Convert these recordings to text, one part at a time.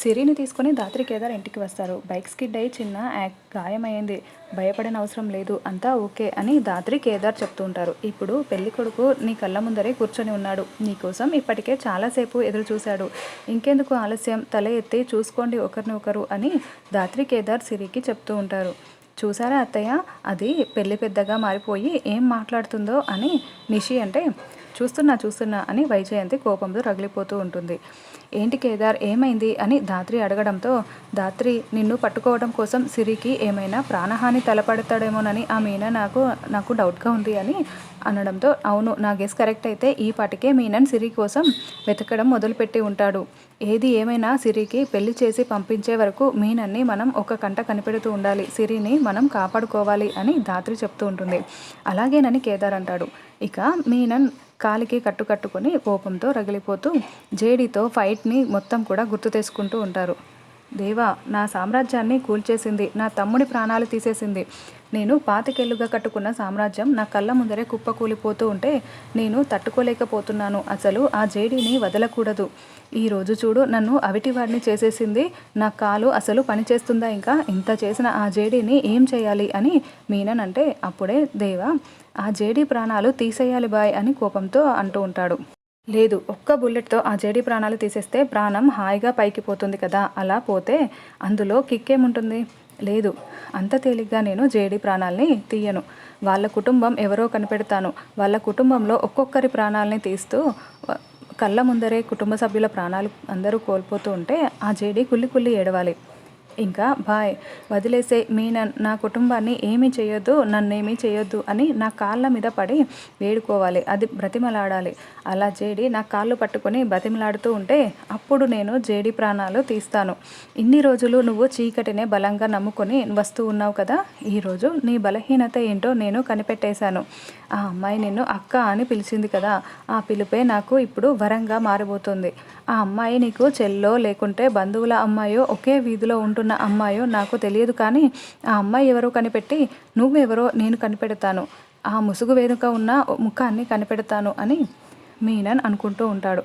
సిరిని తీసుకుని దాత్రి కేదార్ ఇంటికి వస్తారు. బైక్ స్కిడ్ అయి చిన్న గాయమైంది భయపడిన అవసరం లేదు. అంతా ఓకే అని దాత్రి కేదార్ చెప్తూ ఉంటారు ఇప్పుడు పెళ్ళి కొడుకు నీ కళ్ళ ముందరే కూర్చొని ఉన్నాడు. నీకోసం ఇప్పటికే చాలాసేపు ఎదురు చూశాడు. ఇంకెందుకు ఆలస్యం? తల ఎత్తి చూసుకోండి ఒకరిని ఒకరు అని దాత్రి కేదార్ సిరికి చెప్తూ ఉంటారు. చూసారా అత్తయ్య? అది పెళ్ళి పెద్దగా మారిపోయి ఏం మాట్లాడుతుందో అని నిషి అంటే చూస్తున్నా చూస్తున్నా అని వైజయంతి కోపంతో రగిలిపోతూ ఉంటుంది. ఏంటి కేదార్ ఏమైంది అని దాత్రి అడగడంతో దాత్రి నిన్ను పట్టుకోవడం కోసం సిరికి ఏమైనా ప్రాణహాని తలపడతాడేమోనని ఆ మీనా నాకు నాకు డౌట్గా ఉంది అని అనడంతో అవును నా గెస్ కరెక్ట్ అయితే ఈ పాటికే మీనన్ సిరి కోసం వెతకడం మొదలుపెట్టి ఉంటాడు. ఏది ఏమైనా సిరికి పెళ్ళి చేసి పంపించే వరకు మీనన్ని మనం ఒక కంట కనిపెడుతూ ఉండాలి. సిరిని మనం కాపాడుకోవాలి అని దాత్రి చెప్తూ ఉంటుంది. అలాగేనని కేదార్ అంటాడు. ఇక మీనన్ కాలికి కట్టు కట్టుకొని కోపంతో రగిలిపోతూ జేడీతో ఫైట్ని మొత్తం కూడా గుర్తు తెచ్చుకుంటూ ఉంటారు. దేవా నా సామ్రాజ్యాన్ని కూల్చేసింది నా తమ్ముడి ప్రాణాలు తీసేసింది. నేను పాతికేళ్ళుగా కట్టుకున్న సామ్రాజ్యం నా కళ్ళ ముందరే కుప్పకూలిపోతూ ఉంటే నేను తట్టుకోలేకపోతున్నాను. అసలు ఆ జేడీని వదలకూడదు. ఈరోజు చూడు నన్ను అవిటివాడిని చేసేసింది. నా కాలు అసలు పనిచేస్తుందా ఇంకా? ఇంత చేసిన ఆ జేడీని ఏం చేయాలి అని మీనన్ అంటే అప్పుడే దేవా ఆ జేడీ ప్రాణాలు తీసేయాలి బాయ్ అని కోపంతో అంటూ ఉంటాడు. లేదు ఒక్క బుల్లెట్తో ఆ జేడీ ప్రాణాలు తీసేస్తే ప్రాణం హాయిగా పైకి పోతుంది కదా అలా పోతే అందులో కిక్కేముంటుంది? లేదు. అంత తేలిగ్గా నేను జేడీ ప్రాణాల్ని తీయను. వాళ్ళ కుటుంబం ఎవరో కనిపెడతాను. వాళ్ళ కుటుంబంలో ఒక్కొక్కరి ప్రాణాలని తీస్తూ కళ్ళ ముందరే కుటుంబ సభ్యుల ప్రాణాలు అందరూ కోల్పోతూ ఉంటే ఆ జేడీ కుల్లి కుల్లి ఏడవాలి. ఇంకా బాయ్ వదిలేసే మీ నా కుటుంబాన్ని ఏమీ చేయొద్దు నన్నేమీ చేయొద్దు అని నా కాళ్ళ మీద పడి వేడుకోవాలి. అది బ్రతిమలాడాలి. అలా జేడి నా కాళ్ళు పట్టుకొని బ్రతిమలాడుతూ ఉంటే అప్పుడు నేను జేడి ప్రాణాలు తీస్తాను. ఇన్ని రోజులు నువ్వు చీకటినే బలంగా నమ్ముకొని వస్తూ ఉన్నావు కదా ఈరోజు నీ బలహీనత ఏంటో నేను కనిపెట్టేశాను. ఆ అమ్మాయి నిన్ను అక్క అని పిలిచింది కదా ఆ పిలుపే నాకు ఇప్పుడు వరంగా మారిపోతుంది ఆ అమ్మాయి నీకు చెల్లో లేకుంటే బంధువుల అమ్మాయో ఒకే వీధిలో ఉంటున్న అమ్మాయో నాకు తెలియదు కానీ ఆ అమ్మాయి ఎవరో కనిపెట్టి నువ్వెవరో నేను కనిపెడతాను. ఆ ముసుగు వెనుక ఉన్న ముఖాన్ని కనిపెడతాను అని మీనన్ అనుకుంటూ ఉంటాడు.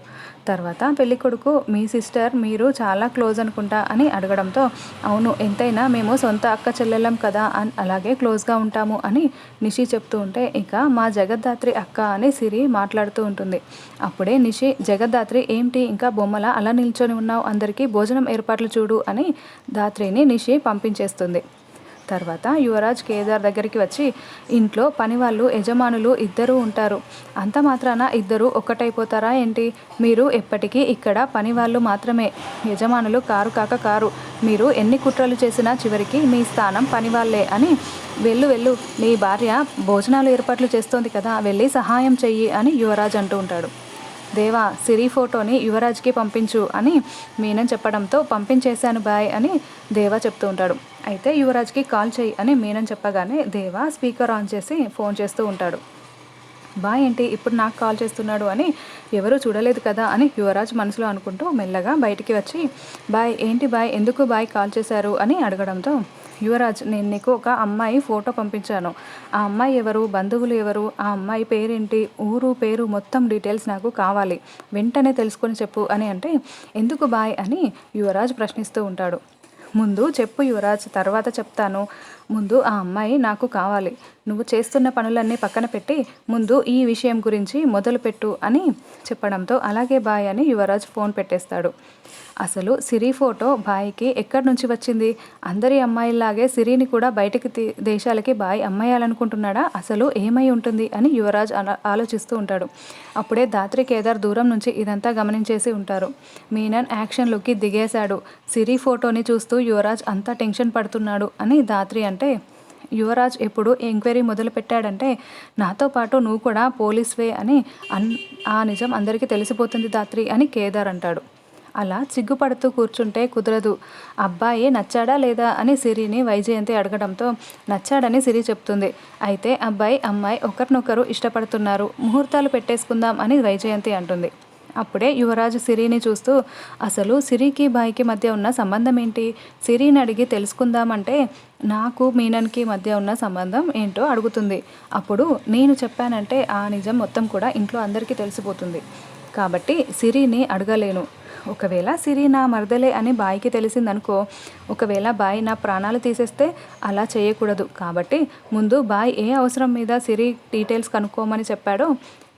తర్వాత పెళ్ళి కొడుకు మీ సిస్టర్ మీరు చాలా క్లోజ్ అనుకుంటా అని అడగడంతో అవును ఎంతైనా మేము సొంత అక్క చెల్లెలం కదా అని అలాగే క్లోజ్గా ఉంటాము అని నిషి చెప్తూ ఉంటే ఇక మా జగద్ధాత్రి అక్క అని సిరి మాట్లాడుతూ ఉంటుంది. అప్పుడే నిషి జగద్ధాత్రి ఏంటి? ఇంకా బొమ్మల అలా నిల్చొని ఉన్నావు? అందరికీ భోజనం ఏర్పాట్లు చూడు అని ధాత్రిని నిషి పంపించేస్తుంది. తర్వాత యువరాజ్ కేదార్ దగ్గరికి వచ్చి ఇంట్లో పనివాళ్ళు యజమానులు ఇద్దరూ ఉంటారు. అంత మాత్రాన ఇద్దరు ఒక్కటైపోతారా ఏంటి? మీరు ఎప్పటికీ ఇక్కడ పనివాళ్ళు మాత్రమే. యజమానులు కారు కాక కారు. మీరు ఎన్ని కుట్రలు చేసినా చివరికి మీ స్థానం పనివాళ్ళే అని వెళ్ళు వెళ్ళు. నీ భార్య భోజనాలు ఏర్పాట్లు చేస్తోంది కదా వెళ్ళి సహాయం చెయ్యి అని యువరాజ్ అంటూ ఉంటాడు. దేవా సిరి ఫోటోని యువరాజ్కి పంపించు అని మీనన్ చెప్పడంతో పంపించేశాను బాయ్ అని దేవా చెప్తూ ఉంటాడు. అయితే యువరాజ్కి కాల్ చేయి అని మీనన్ చెప్పగానే దేవా స్పీకర్ ఆన్ చేసి ఫోన్ చేస్తూ ఉంటాడు. బాయ్ ఏంటి ఇప్పుడు నాకు కాల్ చేస్తున్నాడు అని ఎవరూ చూడలేదు కదా అని యువరాజ్ మనసులో అనుకుంటూ మెల్లగా బయటికి వచ్చి బాయ్ ఏంటి బాయ్ ఎందుకు బాయ్ కాల్ చేశారు అని అడగడంతో యువరాజ్ నేను నీకు ఒక అమ్మాయి ఫోటో పంపించాను. ఆ అమ్మాయి ఎవరు బంధువులు ఎవరు ఆ అమ్మాయి పేరేంటి ఊరు పేరు మొత్తం డీటెయిల్స్ నాకు కావాలి వెంటనే తెలుసుకొని చెప్పు అని అంటే ఎందుకు బాయ్ అని యువరాజ్ ప్రశ్నిస్తూ ఉంటాడు. ముందు చెప్పు యువరాజ్ తర్వాత చెప్తాను. ముందు ఆ అమ్మాయి నాకు కావాలి. నువ్వు చేస్తున్న పనులన్నీ పక్కన పెట్టి ముందు ఈ విషయం గురించి మొదలుపెట్టు అని చెప్పడంతో అలాగే బాయ్ అని యువరాజ్ ఫోన్ పెట్టేస్తాడు. అసలు సిరి ఫోటో బాయ్కి ఎక్కడి నుంచి వచ్చింది? అందరి అమ్మాయిల్లాగే సిరిని కూడా బయటికి దేశాలకి బాయ్ అమ్మాయాలనుకుంటున్నాడా? అసలు ఏమై ఉంటుంది? అని యువరాజ్ అలా ఆలోచిస్తూ ఉంటాడు. అప్పుడే దాత్రి కేదార్ దూరం నుంచి ఇదంతా గమనించేసి ఉంటారు. మీనన్ యాక్షన్లోకి దిగేశాడు. సిరి ఫోటోని చూస్తూ యువరాజ్ అంతా టెన్షన్ పడుతున్నాడు అని దాత్రి అంటే యువరాజ్ ఎప్పుడు ఎంక్వైరీ మొదలు పెట్టాడంటే నాతో పాటు నువ్వు కూడా పోలీస్వే అని అన్ ఆ నిజం అందరికీ తెలిసిపోతుంది దాత్రి అని కేదార్ అంటాడు. అలా సిగ్గుపడుతూ కూర్చుంటే కుదరదు. అబ్బాయి నచ్చాడా లేదా? అని సిరిని వైజయంతి అడగడంతో నచ్చాడని సిరి చెప్తుంది. అయితే అబ్బాయి అమ్మాయి ఒకరినొకరు ఇష్టపడుతున్నారు. ముహూర్తాలు పెట్టేసుకుందాం అని వైజయంతి అంటుంది. అప్పుడే యువరాజు సిరిని చూస్తూ అసలు సిరికి బాయ్కి మధ్య ఉన్న సంబంధం ఏంటి? సిరిని అడిగి తెలుసుకుందామంటే నాకు మీనన్కి మధ్య ఉన్న సంబంధం ఏంటో అడుగుతుంది. అప్పుడు నేను చెప్పానంటే ఆ నిజం మొత్తం కూడా ఇంట్లో అందరికీ తెలిసిపోతుంది. కాబట్టి సిరిని అడగలేను. ఒకవేళ సిరి నా మరదలే అని బాయికి తెలిసిందనుకో ఒకవేళ బాయ్ నా ప్రాణాలు తీసేస్తే అలా చేయకూడదు. కాబట్టి ముందు బాయ్ ఏ అవసరం మీద సిరి డీటెయిల్స్ కనుక్కోమని చెప్పాడో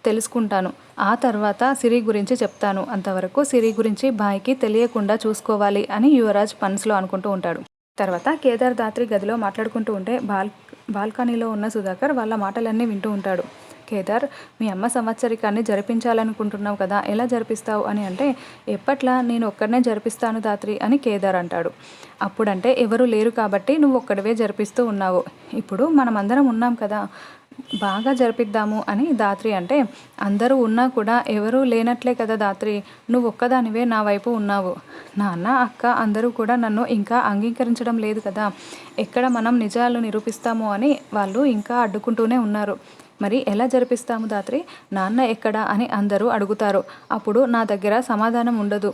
తెలుసుకుంటాను. ఆ తర్వాత సిరి గురించి చెప్తాను. అంతవరకు సిరి గురించి బాయ్కి తెలియకుండా చూసుకోవాలి అని యువరాజ్ మనసులో అనుకుంటూ ఉంటాడు. తర్వాత కేదార్ దాత్రి గదిలో మాట్లాడుకుంటూ ఉంటే బాల్ బాల్కనీలో ఉన్న సుధాకర్ వాళ్ళ మాటలన్నీ వింటూ ఉంటాడు. కేదార్ మీ అమ్మ సంవత్సరికాన్ని జరిపించాలనుకుంటున్నావు కదా ఎలా జరిపిస్తావు అని అంటే ఎప్పట్లా నేను ఒక్కడనే జరిపిస్తాను దాత్రి అని కేదార్ అంటాడు. అప్పుడంటే ఎవరు లేరు కాబట్టి నువ్వు ఒక్కడివే జరిపిస్తూ ఉన్నావు. ఇప్పుడు మనమందరం ఉన్నాం కదా బాగా జరిపిద్దాము అని దాత్రి అంటే అందరూ ఉన్నా కూడా ఎవరూ లేనట్లే కదా దాత్రి నువ్వు ఒక్కదానివే నా వైపు ఉన్నావు. నాన్న అక్క అందరూ కూడా నన్ను ఇంకా అంగీకరించడం లేదు కదా. ఎక్కడ మనం నిజాలు నిరూపిస్తాము అని వాళ్ళు ఇంకా అడ్డుకుంటూనే ఉన్నారు. మరి ఎలా జరిపిస్తాము దాత్రి? నాన్న ఎక్కడ? అని అందరూ అడుగుతారు. అప్పుడు నా దగ్గర సమాధానం ఉండదు.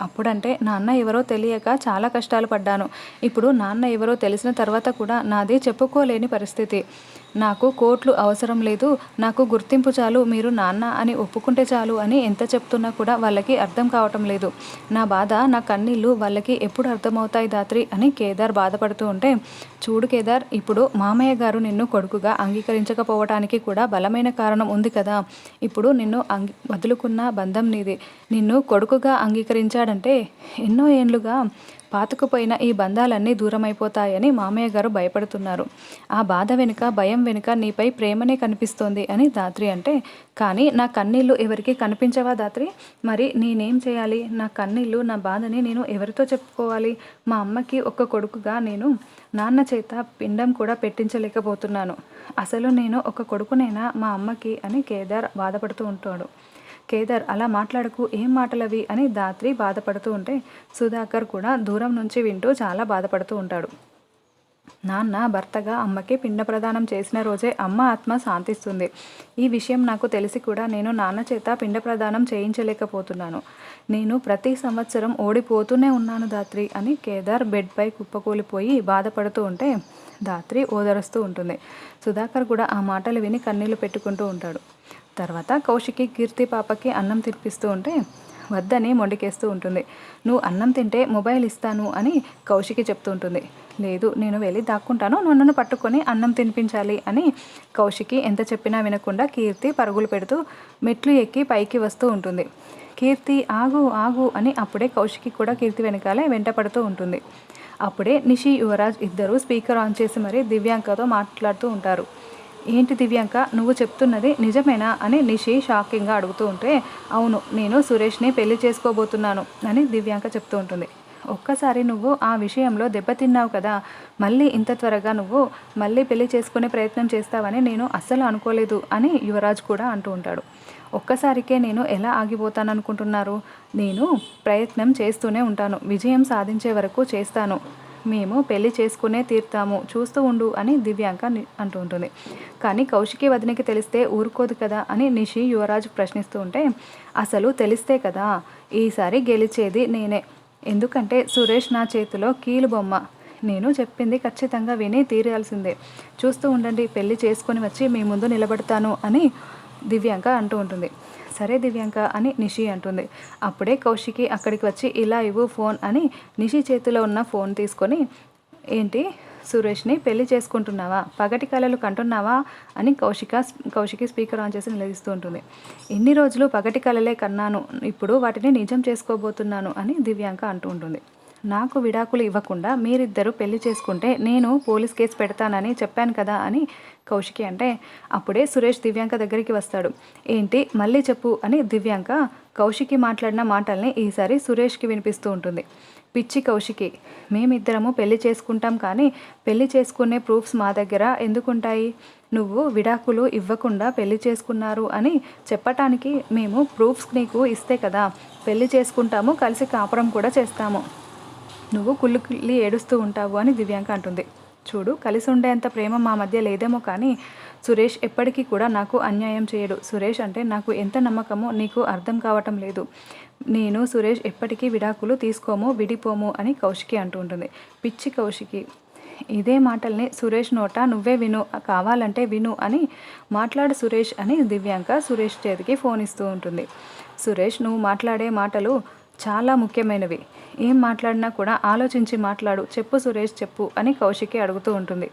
అప్పుడంటే నాన్న ఎవరో తెలియక చాలా కష్టాలు పడ్డాను. ఇప్పుడు నాన్న ఎవరో తెలిసిన తర్వాత కూడా నాది చెప్పుకోలేని పరిస్థితి. నాకు కోట్లు అవసరం లేదు నాకు గుర్తింపు చాలు మీరు నాన్న అని ఒప్పుకుంటే చాలు అని ఎంత చెప్తున్నా కూడా వాళ్ళకి అర్థం కావటం లేదు. నా బాధ నా కన్నీళ్ళు వాళ్ళకి ఎప్పుడు అర్థమవుతాయి దాత్రి అని కేదార్ బాధపడుతూ ఉంటే చూడు కేదార్ ఇప్పుడు మామయ్య గారు నిన్ను కొడుకుగా అంగీకరించకపోవటానికి కూడా బలమైన కారణం ఉంది కదా. ఇప్పుడు నిన్ను అంగి వదులుకున్న బంధం నీది. నిన్ను కొడుకుగా అంగీకరించాడంటే ఎన్నో ఏండ్లుగా పాతుకుపోయిన ఈ బంధాలన్నీ దూరమైపోతాయని మామయ్య గారు భయపడుతున్నారు. ఆ బాధ వెనుక భయం వెనుక నీపై ప్రేమనే కనిపిస్తోంది అని దాత్రి అంటే కానీ నా కన్నీళ్ళు ఎవరికి కనిపించవా దాత్రి? మరి నేనేం చేయాలి? నా కన్నీళ్ళు నా బాధని నేను ఎవరితో చెప్పుకోవాలి? మా అమ్మకి ఒక కొడుకుగా నేను నాన్న చేత పిండం కూడా పెట్టించలేకపోతున్నాను. అసలు నేను ఒక కొడుకునైనా మా అమ్మకి? అని కేదార్ బాధపడుతూ ఉంటాడు. కేదార్ అలా మాట్లాడకు ఏం మాటలవి? అని దాత్రి బాధపడుతూ ఉంటే సుధాకర్ కూడా దూరం నుంచి వింటూ చాలా బాధపడుతూ ఉంటాడు. నాన్న భర్తగా అమ్మకి పిండ ప్రదానం చేసిన రోజే అమ్మ ఆత్మ శాంతిస్తుంది. ఈ విషయం నాకు తెలిసి కూడా నేను నాన్న చేత పిండ ప్రదానం చేయించలేకపోతున్నాను. నేను ప్రతి సంవత్సరం ఓడిపోతూనే ఉన్నాను దాత్రి అని కేదార్ బెడ్పై కుప్పకూలిపోయి బాధపడుతూ ఉంటే దాత్రి ఓదరుస్తూ ఉంటుంది. సుధాకర్ కూడా ఆ మాటలు విని కన్నీళ్ళు పెట్టుకుంటూ ఉంటాడు. తర్వాత కౌశికి కీర్తి పాపకి అన్నం తినిపిస్తూ ఉంటే వద్దని మొండికేస్తూ ఉంటుంది. నువ్వు అన్నం తింటే మొబైల్ ఇస్తాను అని కౌశికి చెప్తూ ఉంటుంది. లేదు నేను వెళ్ళి దాక్కుంటాను. నువ్వు నన్ను పట్టుకొని అన్నం తినిపించాలి అని కౌశికి ఎంత చెప్పినా వినకుండా కీర్తి పరుగులు పెడుతూ మెట్లు ఎక్కి పైకి వస్తూ ఉంటుంది. కీర్తి ఆగు ఆగు అని అప్పుడే కౌశికి కూడా కీర్తి వెనకాలే వెంట పడుతూ ఉంటుంది. అప్పుడే నిషి యువరాజ్ ఇద్దరు స్పీకర్ ఆన్ చేసి మరీ దివ్యాంకతో మాట్లాడుతూ ఉంటారు. ఏంటి దివ్యాంక? నువ్వు చెప్తున్నది నిజమేనా? అని నిషి షాకింగ్గా అడుగుతూ ఉంటే అవును నేను సురేష్ని పెళ్ళి చేసుకోబోతున్నాను అని దివ్యాంక చెప్తూ ఉంటుంది. ఒక్కసారి నువ్వు ఆ విషయంలో దెబ్బతిన్నావు కదా మళ్ళీ ఇంత త్వరగా నువ్వు మళ్ళీ పెళ్ళి చేసుకునే ప్రయత్నం చేస్తావని నేను అస్సలు అనుకోలేదు అని యువరాజ్ కూడా అంటూ ఉంటాడు. ఒక్కసారికే నేను ఎలా ఆగిపోతాననుకుంటున్నారు? నేను ప్రయత్నం చేస్తూనే ఉంటాను విజయం సాధించే వరకు చేస్తాను మేము పెళ్ళి చేసుకునే తీరుతాము చూస్తూ ఉండు అని దివ్యాంక అంటూ ఉంటుంది కానీ కౌశికి వదినకి తెలిస్తే ఊరుకోదు కదా అని నిషి యువరాజు ప్రశ్నిస్తూ ఉంటే అసలు తెలిస్తే కదా? ఈసారి గెలిచేది నేనే. ఎందుకంటే సురేష్ నా చేతిలో కీలు బొమ్మ. నేను చెప్పింది ఖచ్చితంగా విని తీరాల్సిందే. చూస్తూ ఉండండి పెళ్ళి చేసుకొని వచ్చి మీ ముందు నిలబడతాను అని దివ్యాంక అంటూ ఉంటుంది. సరే దివ్యాంక అని నిషి అంటుంది. అప్పుడే కౌశికి అక్కడికి వచ్చి ఇలా ఇవ్వు ఫోన్ అని నిషి చేతిలో ఉన్న ఫోన్ తీసుకొని ఏంటి సురేష్ని పెళ్ళి చేసుకుంటున్నావా? పగటి కళలు కంటున్నావా? అని కౌశిక కౌశికి స్పీకర్ ఆన్ చేసి నిలదీస్తూ ఉంటుంది. ఎన్ని రోజులు పగటి కళలే కన్నాను ఇప్పుడు వాటిని నిజం చేసుకోబోతున్నాను అని దివ్యాంక అంటూ ఉంటుంది. నాకు విడాకులు ఇవ్వకుండా మీరిద్దరూ పెళ్ళి చేసుకుంటే నేను పోలీస్ కేసు పెడతానని చెప్పాను కదా అని కౌశికి అంటే అప్పుడే సురేష్ దివ్యాంక దగ్గరికి వస్తాడు. ఏంటి? మళ్ళీ చెప్పు అని దివ్యాంక కౌశికి మాట్లాడిన మాటల్ని ఈసారి సురేష్కి వినిపిస్తూ ఉంటుంది. పిచ్చి కౌశికి మేమిద్దరము పెళ్ళి చేసుకుంటాం కానీ పెళ్ళి చేసుకునే ప్రూఫ్స్ మా దగ్గర ఎందుకుంటాయి? నువ్వు విడాకులు ఇవ్వకుండా పెళ్ళి చేసుకున్నారు అని చెప్పటానికి మేము ప్రూఫ్స్ నీకు ఇస్తే కదా పెళ్ళి చేసుకుంటాము కలిసి కాపురం కూడా చేస్తాము. నువ్వు కుళ్ళు కుళ్ళి ఏడుస్తూ ఉంటావు అని దివ్యాంక అంటుంది. చూడు కలిసి ఉండేంత ప్రేమ మా మధ్య లేదేమో కానీ సురేష్ ఎప్పటికీ కూడా నాకు అన్యాయం చేయడు. సురేష్ అంటే నాకు ఎంత నమ్మకమో నీకు అర్థం కావటం లేదు. నేను సురేష్ ఎప్పటికీ విడాకులు తీసుకోము విడిపోము అని కౌశికి అంటూ ఉంటుంది. పిచ్చి కౌశికి ఇదే మాటల్ని సురేష్ నోట నువ్వే విను కావాలంటే విను అని మాట్లాడు సురేష్ అని దివ్యాంక సురేష్ చేతికి ఫోన్ ఇస్తూ ఉంటుంది. సురేష్ నువ్వు మాట్లాడే మాటలు చాలా ముఖ్యమైనవి. ఏం మాట్లాడినా కూడా ఆలోచించి మాట్లాడు చెప్పు సురేష్ చెప్పు అని కౌశికి అడుగుతూ ఉంటుంది.